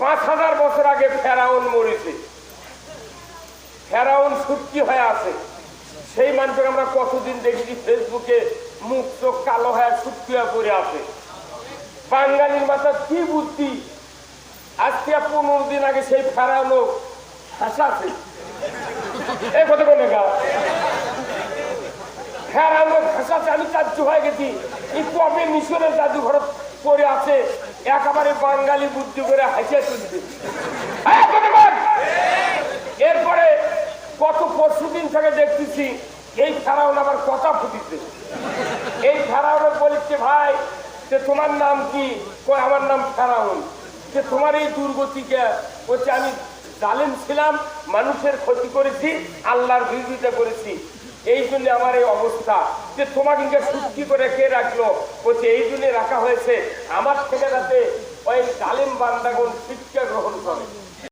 পাঁচ হাজার বছর আগে ফেরাউন মরেছে। ফেরাউন সুটকি হয়ে আছে। সেই মানুষকে আমরা কতদিন দেখেছি ফেসবুকে মুখ চোখ কালো হয়ে সুটকি হয়ে পড়ে আছে। বাঙালির মাথার কি বুদ্ধি? আজকে পনেরো দিন আগে সেই ফেরানো হাসাছে এই কথা বলে গা। ফেরানো হাসাছে আমি চাচ্ছু হয়ে গেছি। এই কবে মিশরের জাদুঘর পড়ে আছে একেবারে বাঙালি বুদ্ধি করে হাসিয়ে বল! এরপরে কত পরশু দিন থেকে দেখতেছি এই ফেরাউন আবার কথা ফুটিছে। এই ফেরাউন বলেছে, ভাই, যে তোমার নাম কি? আমার নাম ফেরাউন। যে তোমার এই দুর্গতিকে বলছে, আমি জালেম ছিলাম, মানুষের ক্ষতি করেছি, আল্লাহর বিরোধিতা করেছি। এই জন্য আমার এই অবস্থা যে তোমাকে সুস্থি করে কে রাখল? বলছে, এই জন্য রাখা হয়েছে আমার ছেলেরাতে ওই জালিম বান্দাগণ শিক্ষা গ্রহণ করে।